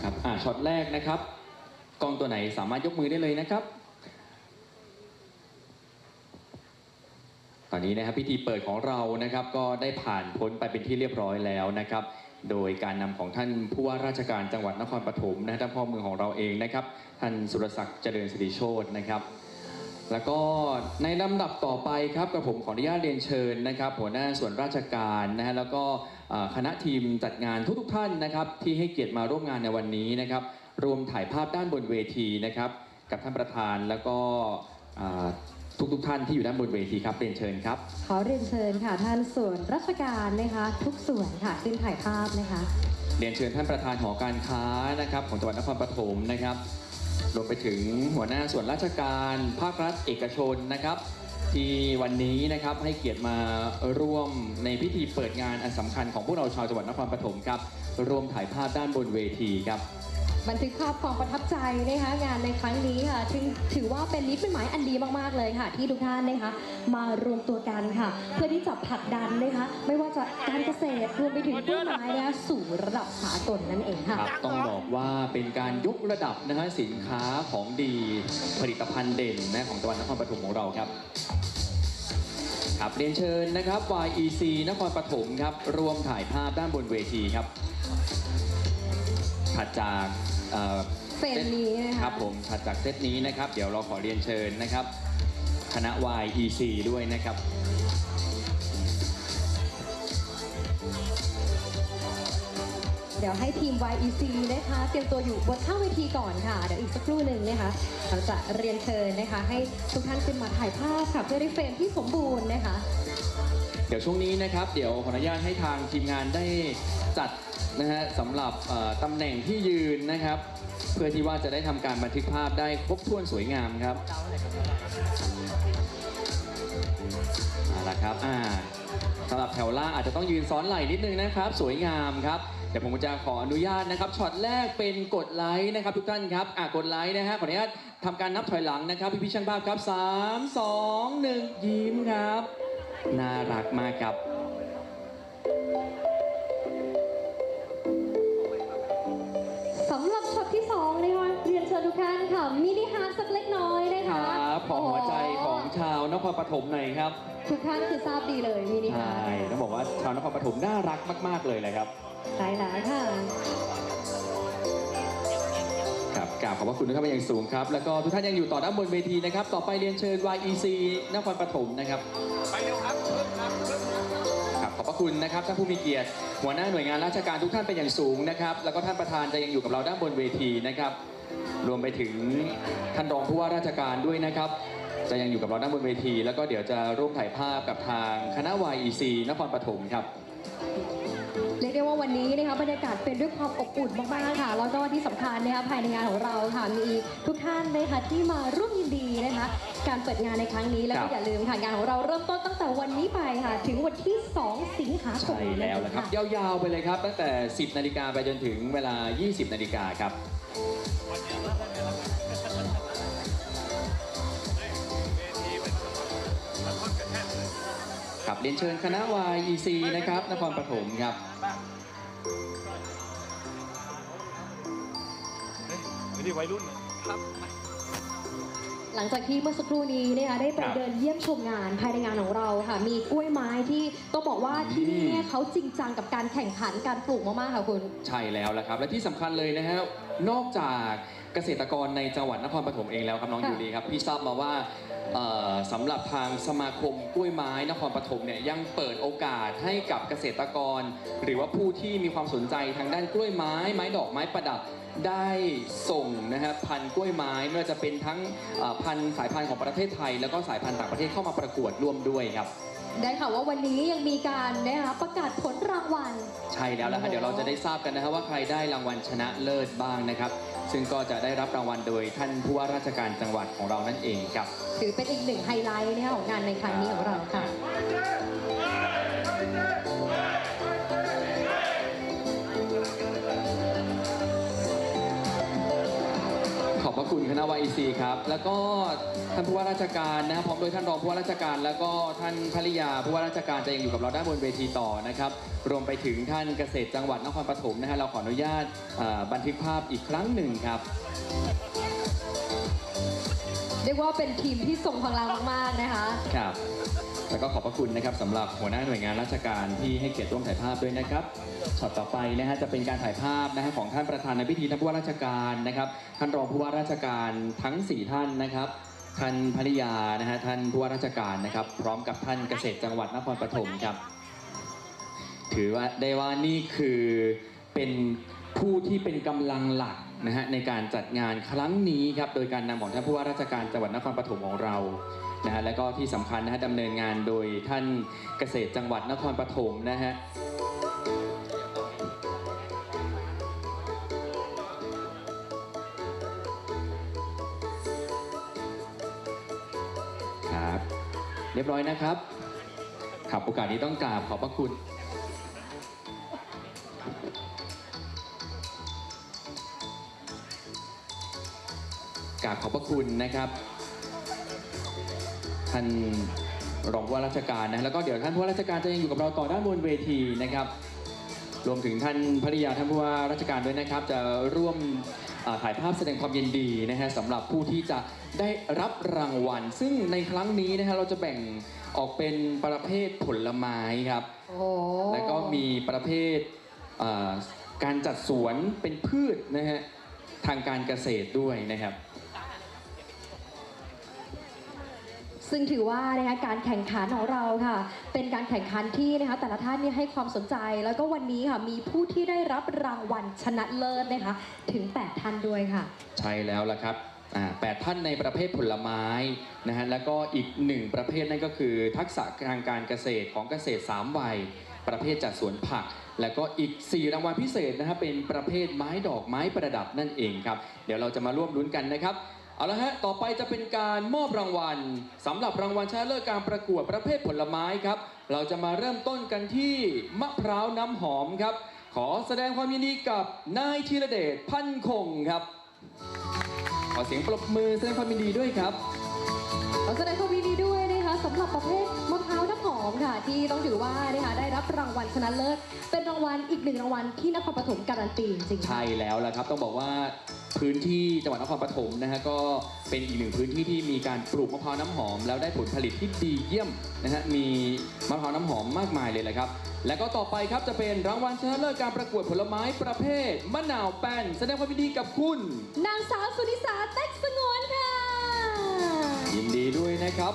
นะครับอ่าช็อตแรกนะครับ กองตัวไหนสามารถยกมือได้เลยนะครับ ตอนนี้นะครับพิธีเปิดของเรานะครับก็ได้ผ่านพ้นไปเป็นที่เรียบร้อยแล้วนะครับ โดยการนำของท่านผู้ว่าราชการจังหวัดนครปฐมนะฮะท่านพ่อเมืองของเราเองนะครับ ท่านสุรศักดิ์เจริญสิริโชตนะครับ แล้วก็ในลำดับต่อไปครับกับผมขออนุญาตเรียนเชิญนะครับหัวหน้าส่วนราชการนะฮะแล้วก็เอ่อคณะทีมจัดงานทุกๆท่านนะครับที่ให้เกียรติมาร่วมงานในวันนี้นะครับรวมถ่ายภาพด้านบนเวทีนะครับกับท่านประธานแล้วก็เอ่อทุกๆท่านที่อยู่ด้านบนเวทีครับเรียนเชิญครับ ขอเรียนเชิญค่ะท่านส่วนราชการนะคะทุกส่วนค่ะขึ้นถ่ายภาพนะคะเรียนเชิญท่านประธานหอการค้านะครับของจังหวัดนครปฐมนะครับ รวมไปถึงหัวหน้าส่วนราชการภาครัฐเอกชนนะครับ ที่วันนี้นะครับให้เกียรติมาร่วมในพิธีเปิดงานอันสำคัญของพวกเราชาวจังหวัดนครปฐมครับ ร่วมถ่ายภาพด้านบนเวทีครับ บันทึกภาพความประทับใจนะคะงานในครั้งนี้ค่ะถึงถือว่าเป็นนิดเป็นหมายอันดีมากๆเลยค่ะ ที่ทุกท่านนะคะมารวมตัวกันค่ะ เพื่อที่จะผลักดันนะคะไม่ว่าจะการเกษตรรวมไปถึงต้นไม้นะคะสู่ระดับสากลนั่นเองค่ะ ครับต้องบอกว่าเป็นการยกระดับนะฮะสินค้าของดีผลิตภัณฑ์เด่นนะของจังหวัดนครปฐมของเราครับครับเรียนเชิญนะครับ YEC นครปฐมครับร่วมถ่ายภาพด้านบนเวทีครับ ถัดจากเอ่อเฟรมนี้นะคะครับผมถัดจากเซตนี้นะครับ เดี๋ยวเราขอเรียนเชิญนะครับ คณะ YEC ด้วยนะครับ เดี๋ยวให้ทีม YEC นะคะ เตรียมตัวอยู่บนข้างเวทีก่อนค่ะ เดี๋ยวอีกสักครู่หนึ่งนะคะเราจะเรียนเชิญนะคะ ให้ทุกท่านขึ้นมาถ่ายภาพค่ะเพื่อได้เฟรมที่สมบูรณ์นะคะ เดี๋ยวช่วงนี้นะครับ เดี๋ยวขออนุญาตให้ทางทีมงานได้จัดนะฮะสำหรับเอ่อตำแหน่งที่ยืนนะครับ เพื่อที่ว่าจะได้ทำการบันทึกภาพได้ครบถ้วนสวยงามครับเอาละครับอ่าสำหรับแถวล่างอาจจะต้องยืนซ้อนไหล่นิดนึงนะครับ สวยงามครับเดี๋ยวผมจะขออนุญาตนะครับช็อตแรกเป็นกดไลค์นะครับ ทุกท่านครับอ่ากดไลค์นะฮะขออนุญาตทำการนับถอยหลังนะครับพี่พี่ช่างภาพครับสามสองหนึ่งยิ้มครับ น่ารักมากครับ สำหรับช็อตที่2นะคะเรียนเชิญทุกท่านค่ะมินิฮาร์ทสักเล็กน้อยนะคคะรับขอหัวใจของชาวนครปฐมหน่อยครับทุกท่านคือทราบดีเลยมินิฮาใช่ร์ทต้องบอกว่าชาวนครปฐมน่ารักมาก ๆ เลยแหละครับ ใช่แล้วค่ะครับ กราบขอบพระคุณทุกท่านเป็นอย่างสูงครับ แล้วก็ทุกท่านยังอยู่ต่อด้านบนเวทีนะครับ ต่อไปเรียนเชิญ YEC นครปฐมนะครับ ไปเร็วครับเพิ่มครับเพิ่มครับครับขอบพระคุณนะครับท่านผู้มีเกียรติ หัวหน้าหน่วยงานราชการทุกท่านเป็นอย่างสูงนะครับ แล้วก็ท่านประธานจะยังอยู่กับเราด้านบนเวทีนะครับ รวมไปถึงท่านรองผู้ว่าราชการด้วยนะครับ จะยังอยู่กับเราด้านบนเวที แล้วก็เดี๋ยวจะร่วมถ่ายภาพกับทางคณะ YEC นครปฐมครับเรียก ได้ว่าวันนี้นะคะบรรยากาศเป็นด้วยความอบอุ่นมากๆค่ะ แล้วก็ที่สำคัญนะคะภายในงานของเราค่ะมีทุกท่านนะคะที่มาร่วมยินดีนะคะการเปิดงานในครั้งนี้แล้วครัก็บอย่าลืมค่ะงานของเราเริ่มต้นตั้งแต่วันนี้ไปค่ะ ถึงวันที่ 2 สิงหาคมใช่แล้วละครับ ยาวๆไปเลยครับ ตั้งแต่ 10 นาฬิกาไปจนถึงเวลา 20 นาฬิกาครับ ครับเรียนเชิญคณะ YEC นะครับนครปฐมครับบ้างเฮ้ยไม่ได้วัยรุ่นเลยครับหลังจากที่เมื่อสักครู่นี้นะคะได้ไปครับเดินเยี่ยมชมงานภายในงานของเราค่ะ มีกล้วยไม้ที่ต้องบอกว่าที่นี่เนี่ยเขาจริงจังกับการแข่งขันการปลูกมากๆค่ะคุณ ใช่แล้วละครับ และที่สำคัญเลยนะฮะนอกจาก เกษตรกรในจังหวัดนครปฐมเองแล้วครับน้องค่ะ ยูรีครับพี่ทราบมาว่าเอ่อสำหรับทางสมาคมกล้วยไม้นครปฐมเนี่ยยังเปิดโอกาสให้กับเกษตรกร หรือว่าผู้ที่มีความสนใจทางด้านกล้วยไม้ ไม้ดอกไม้ประดับได้ส่งนะฮะพันธุ์กล้วยไม้ไม่ว่าจะเป็นทั้งเอ่อพันธุ์สายพันธุ์ของประเทศไทย แล้วก็สายพันธุ์ต่างประเทศเข้ามาประกวดร่วมด้วยครับ ได้ค่ะว่าวันนี้ยังมีการนะคะประกาศผลรางวัล ใช่แล้วละฮะเดี๋ยวเราจะได้ทราบกันนะครับว่าใครได้รางวัลชนะเลิศบ้างนะครับ ซึ่งก็จะได้รับรางวัลโดยท่านผู้ว่าราชการจังหวัดของเรานั่นเองครับ ถือเป็นอีกหนึ่งไฮไลท์นะคะของงานในครั้งนี้ของเราค่ะ คุณคณะณาวาอีซีครับ แล้วก็ท่านผู้ว่าราชการนะครับพร้อมโดยท่านรองผู้ว่าราชการ แล้วก็ท่านภริยาผู้ว่าราชการจะยังอยู่กับเราด้านบนเวทีต่อนะครับ รวมไปถึงท่านเกษตรจังหวัดนครปฐมนะฮะเราขออนุญาตอ่าบันทึกภาพอีกครั้งหนึ่งครับเรียกว่าเป็นทีมที่ทรงพลังมากๆนะคะ ครับ แล้วก็ขอบพระคุณนะครับสำหรับหัวหน้าหน่วยงานราชการที่ให้เกียรติร่วมถ่ายภาพด้วยนะครับช็อตต่อไปนะฮะจะเป็นการถ่ายภาพนะฮะของท่านประธานในพิธีท่านผู้ว่าราชการนะครับ ท่านรองผู้ว่าราชการทั้ง 4 ท่านนะครับท่านภริยานะฮะท่านผู้ว่าราชการนะครับ พร้อมกับท่านเกษตรจังหวัดนครปฐมครับ ถือว่าได้ว่านี่คือเป็นผู้ที่เป็นกำลังหลัก นะฮะในการจัดงานครั้งนี้ครับโดยการนำของท่านผู้ว่าราชการจังหวัดนครปฐมของเรานะฮะและก็ที่สำคัญนะฮะดำเนินงานโดยท่านเกษตรจังหวัดนครปฐมนะฮะครับเรียบร้อยนะครับครับโอกาสนี้ต้องกราบขอบพระคุณ กราบขอบพระคุณนะครับ ท่านรองผู้ว่าราชการนะแล้วก็เดี๋ยวท่านผู้ว่าราชการจะยังอยู่กับเราต่อด้านบนเวทีนะครับ รวมถึงท่านภริยาท่านผู้ว่าราชการด้วยนะครับ จะร่วมถ่ายภาพแสดงความยินดีนะฮะสำหรับผู้ที่จะได้รับรางวัล ซึ่งในครั้งนี้นะฮะเราจะแบ่งออกเป็นประเภทผลไม้ครับแล้วก็มีประเภทการจัดสวนเป็นพืชนะฮะทางการเกษตรด้วยนะครับ ซึ่งถือว่านะคะการแข่งขันของเราค่ะ เป็นการแข่งขันที่นะคะแต่ละท่านเนี่ยให้ความสนใจ แล้วก็วันนี้ค่ะมีผู้ที่ได้รับรางวัลชนะเลิศนะคะถึง 8 ท่านด้วยค่ะ ใช่แล้วละครับอ่าแปดท่านในประเภทผลไม้นะฮะแล้วก็อีกหนึ่งประเภทนั่นก็คือ ทักษะทางการเกษตรของเกษตร 3 วัย ประเภทจัดสวนผัก แล้วก็อีก 4 รางวัลพิเศษนะฮะเป็นประเภทไม้ดอกไม้ประดับนั่นเองครับ เดี๋ยวเราจะมาร่วมลุ้นกันนะครับ เอาละฮะ ต่อไปจะเป็นการมอบรางวัลสำหรับรางวัลชนะเลิศการประกวดประเภทผลไม้ครับ เราจะมาเริ่มต้นกันที่มะพร้าวน้ำหอมครับ ขอแสดงความยินดีกับนายธีรเดชพันคงครับ ขอเสียงปรบมือแสดงความยินดีด้วยครับ ขอแสดงความยินดีด้วยนะคะสำหรับประเภทมะพร้าวน้ำหอมค่ะ ที่ต้องถือว่านะคะได้รับรางวัลชนะเลิศเป็นรางวัลอีกหนึ่งรางวัลที่นครปฐมการันตีจริงๆค่ะใช่แล้วละครับ ต้องบอกว่า พื้นที่จังหวัดนครปฐมนะฮะก็เป็นอีกหนึ่งพื้นที่ที่มีการปลูกมะพร้าวน้ำหอม แล้วได้ผลผลิตที่ดีเยี่ยมนะฮะมีมะพร้าวน้ำหอมมากมายเลยแหละครับ และก็ต่อไปครับจะเป็นรางวัลชนะเลิศการประกวดผลไม้ประเภทมะนาวแป้นแสดงความยินดีกับคุณ นางสาวสุนิสาเต็กสงวนค่ะ ยินดีด้วยนะครับ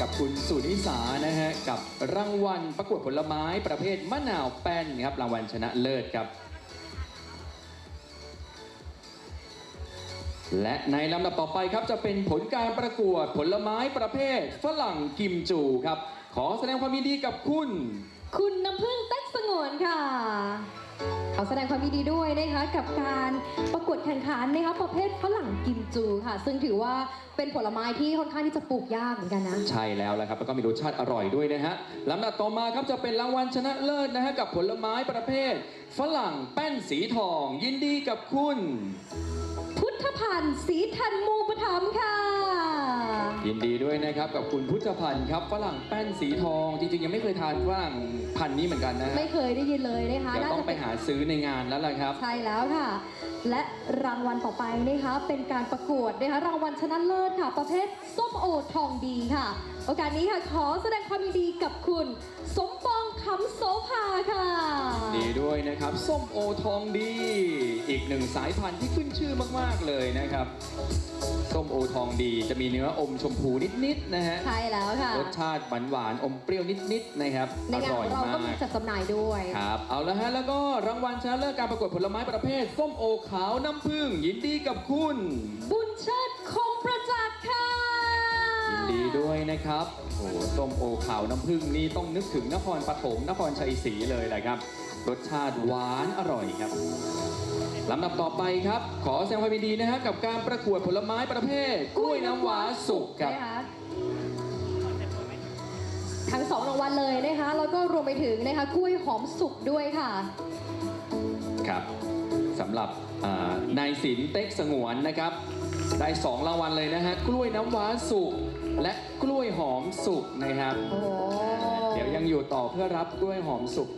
กับคุณสุนิสานะฮะกับรางวัลประกวดผลไม้ประเภทมะนาวแป้นครับรางวัลชนะเลิศครับ และในลำดับต่อไปครับจะเป็นผลการประกวดผลไม้ประเภท ฝรั่งกิมจูครับ ขอแสดงความยินดีกับคุณ คุณน้ำพึ่งเต็กสงวนค่ะ ขอแสดงความยินดีด้วยนะคะกับการประกวดแข่งขันนะคะประเภทฝรั่งกิมจูค่ะ ซึ่งถือว่าเป็นผลไม้ที่ค่อนข้างที่จะปลูกยากเหมือนกันนะ ใช่แล้วละครับแล้วก็มีรสชาติอร่อยด้วยนะฮะลำดับต่อมาครับจะเป็นรางวัลชนะเลิศนะฮะกับผลไม้ประเภท ฝรั่งแป้นสีทอง ยินดีกับคุณ พุทธพันธ์ศรีทันมูปถัมภ์ค่ะ ยินดีด้วยนะครับกับคุณพุทธพันธ์ครับฝรั่งแป้นสีทองจริงๆยังไม่เคยทานฝรั่งพันธุ์นี้เหมือนกันนะฮะไม่เคยได้ยินเลยนะคะเดี๋ยวน่าต้องจะไปเป็นหาซื้อในงานแล้วล่ะครับ ใช่แล้วค่ะ และรางวัลต่อไปนะคะเป็นการประกวดนะคะรางวัลชนะเลิศค่ะ ประเภทส้มโอทองดีค่ะ โอกาสนี้ค่ะขอแสดงความยินดีกับคุณ สมปองคำโสภาค่ะ ดีด้วยนะครับ ส้มโอทองดี อีกหนึ่งสายพันธุ์ที่ขึ้นชื่อมากๆเลยนะครับส้มโอทองดีจะมีเนื้ออมชมพูนิดๆนะฮะใช่แล้วค่ะ รสชาติหวานๆอมเปรี้ยวนิดๆนะครับในานองร่ขอยองเรามาก็มีกจัดจำหน่ายด้วยครับเอาละฮะแล้วก็รางวัลชนะเลิศการประกวดผลไม้ประเภทส้มโอขาวน้ำผึ้งยินดีกับคุณ บุญเชิดคงประจักษ์ค่ะยินดีด้วยนะครับโอ้โหส้มโอขาวน้ำผึ้งนี่ต้องนึกถึงนครปฐมนครชัยศรีเลยแหละครับรสชาติหวานอร่อยครับ ลำดับต่อไปครับ ขอแสดงความยินดีนะฮะกับการประกวดผลไม้ประเภท กล้วยน้ำว้าสุกครับ นะคะทั้งสองรางวัลเลยนะคะแล้วก็รวมไปถึงนะคะกล้วยหอมสุกด้วยค่ะ ครับสำหรับอ่านายศิลป์เต็กสงวนนะครับ ได้สองรางวัลเลยนะฮะกล้วยน้ำว้าสุกและกล้วยหอมสุกนะครับ โอ้ เดี๋ยวยังอยู่ต่อเพื่อรับกล้วยหอมสุก